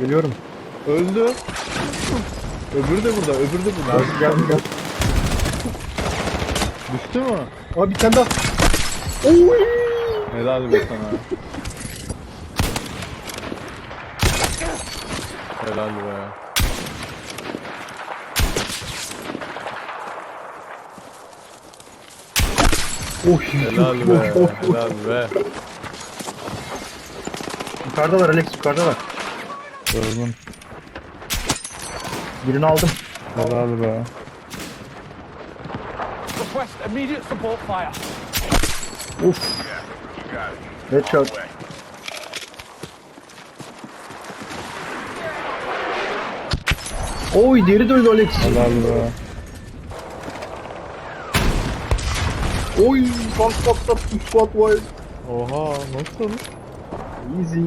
Geliyorum. Öldü. Öbürü de burada, öbürü de burada. Geldim geldim geldim. Düştü mü? Aa bir tane daha. Helal be sana. Helal be. Oh, Helal be. Helal be. Yukarıdalar Alex yukarıdalar. Gördüm. Birini aldım. Helal be. Request immediate support fire. Uf. Headshot. Oy deri döndü Alex. Helal be. Oy bak bak bak squat var. Oha nasıl? Easy.